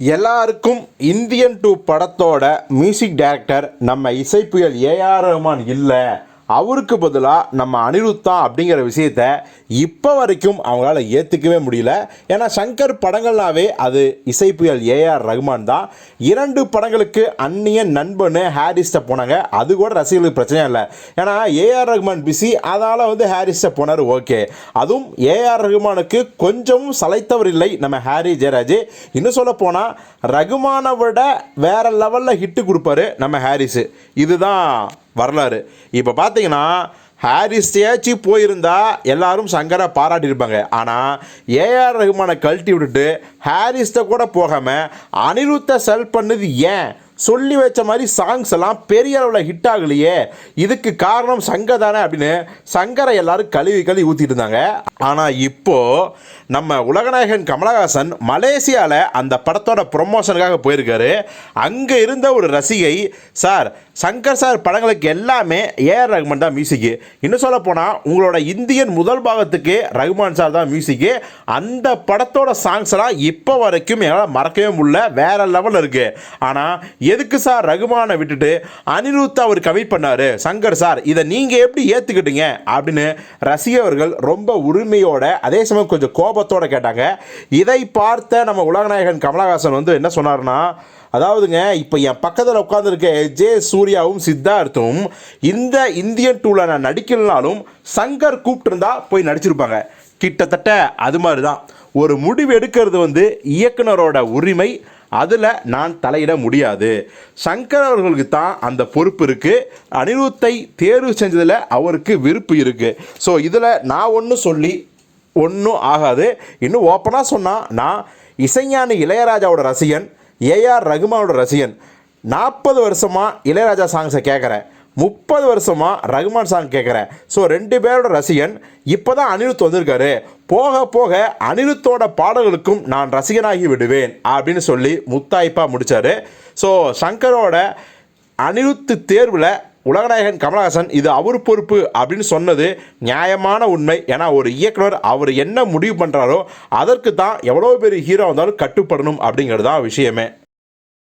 எல்லாருக்கும் Indian two படத்தோட music director நம்ம இசைப்புயல் ஏஆர் ரஹ்மான் இல்லை. அவருக்கு பதிலாக நம்ம அனிருத்தா அப்படிங்கிற விஷயத்த இப்போ வரைக்கும் அவங்களால ஏற்றுக்கவே முடியல. ஏன்னா சங்கர் படங்கள்னாவே அது இசை புயல் ஏஆர் ரகுமான் தான். இரண்டு படங்களுக்கு அந்நிய நண்பனு ஹாரிஸ்ட்டை போனாங்க. அது கூட ரசிகர்களுக்கு பிரச்சனை இல்லை. ஏன்னா ஏஆர் ரகுமான் பிஸி அதனால் வந்து ஹாரிஸ்ட்டை போனார் ஓகே. அதுவும் ஏஆர் ரகுமானுக்கு கொஞ்சமும் சளைத்தவர் இல்லை நம்ம ஹாரி ஜெயராஜ். இன்னும் சொல்ல போனால் ரகுமானை விட வேறு லெவலில் ஹிட்டு கொடுப்பாரு நம்ம ஹாரிஸு. இதுதான் வரலாறு. இப்போ பார்த்தீங்கன்னா ஹாரிஸ் ஏச்சு போயிருந்தா எல்லாரும் சங்கரை பாராட்டியிருப்பாங்க. ஆனால் ஏஆர் ரகுமானை கழட்டி விட்டுட்டு ஹாரிஸ்ட கூட போகாமல் அனிருத்தை செல் பண்ணது ஏன்? சொல்லி வச்ச மாதிரி சாங்ஸ் எல்லாம் பெரிய அளவில் ஹிட் ஆகலையே. இதுக்கு காரணம் சங்கர் தானே அப்படின்னு சங்கரை எல்லாரும் கழுவி கழுவி ஊற்றிட்டு இருந்தாங்க. ஆனால் இப்போது நம்ம உலகநாயகன் கமலஹாசன் மலேசியாவில் அந்த படத்தோட ப்ரொமோஷனுக்காக போயிருக்காரு. அங்கே இருந்த ஒரு ரசிகை சார் சங்கர் சார் படங்களுக்கு எல்லாமே ஏஆர் ரகுமான் தான் மியூசிக்கு இன்னும் சொல்ல போனால் உங்களோட இந்தியன் முதல் பாகத்துக்கு ரகுமான் சார் தான் மியூசிக்கு அந்த படத்தோட சாங்ஸ் எல்லாம் இப்போ வரைக்கும் என்னால் மறக்கவே முடியல. வேற லெவலில் இருக்குது ஆனால் எதுக்கு சார் ரகுமானை விட்டுட்டு அனிருத் அவர் கமிட் பண்ணாரு? சங்கர் சார் இதை நீங்கள் எப்படி ஏற்றுக்கிட்டீங்க அப்படின்னு ரசிகர்கள் ரொம்ப உரிமையோட அதே சமயம் கொஞ்சம் கோபத்தோடு கேட்டாங்க. இதை பார்த்த நம்ம உலகநாயகன் கமலஹாசன் வந்து என்ன சொன்னார்னா அதாவதுங்க இப்போ என் பக்கத்தில் உட்காந்துருக்க ஜே சூர்யாவும் சித்தார்த்தும் இந்த இந்தியன் டூவில் நான் நடிக்கலனாலும் சங்கர் கூப்பிட்டுருந்தா போய் நடிச்சிருப்பாங்க. கிட்டத்தட்ட அது மாதிரி தான் ஒரு முடிவு எடுக்கிறது வந்து இயக்குனரோட உரிமை அதில் நான் தலையிட முடியாது. சங்கர் அவர்களுக்கு தான் அந்த பொறுப்பு இருக்குது அனிருத்தை தேர்வு செஞ்சதில் அவருக்கு விருப்பு இருக்குது ஸோ இதில் நான் ஒன்று சொல்லி ஒன்றும் ஆகாது. இன்னும் ஓப்பனாக சொன்னால் நான் இசைஞானி இளையராஜாவோட ரசிகன் ஏஆர் ரகுமானோட ரசிகன். நாற்பது வருஷமாக இளையராஜா சாங்ஸை கேட்குறேன் முப்பது வருஷமாக ரகுமான் சாங் கேட்குறேன் ஸோ ரெண்டு பேரோட ரசிகன் இப்போ தான் அனிருத் வந்திருக்காரு. போக போக அனிருத்தோட பாடல்களுக்கும் நான் ரசிகனாகி விடுவேன் அப்படின்னு சொல்லி முத்தாய்ப்பாக முடித்தார் ஸோ சங்கரோட அனிருத்து தேர்வில் உலகநாயகன் கமலஹாசன் இது அவர் பொறுப்பு அப்படின்னு சொன்னது நியாயமான உண்மை. ஏன்னா ஒரு இயக்குனர் அவர் என்ன முடிவு பண்ணுறாரோ அதற்கு தான் எவ்வளோ பெரிய ஹீரோ வந்தாலும் கட்டுப்படணும் அப்படிங்கிறது தான் விஷயமே.